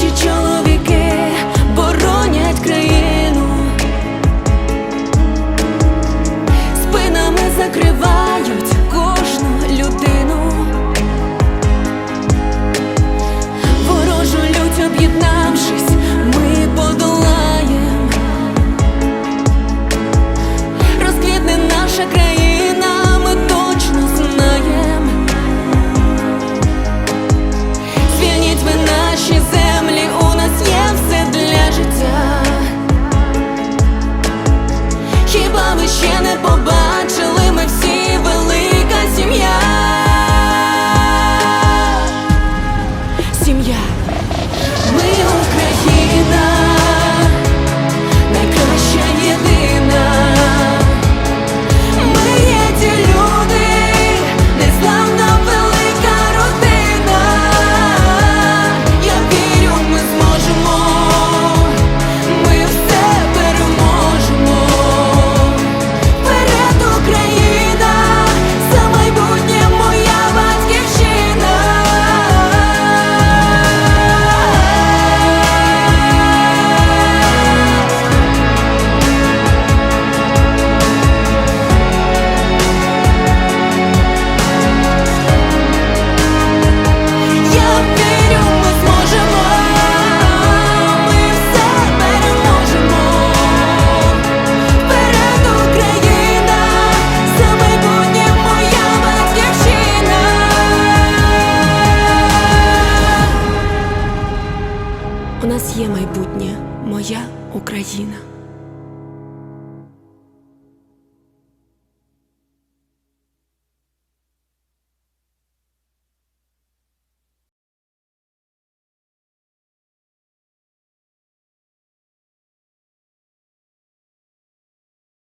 You chose 今夜。моє майбутнє, моя Україна.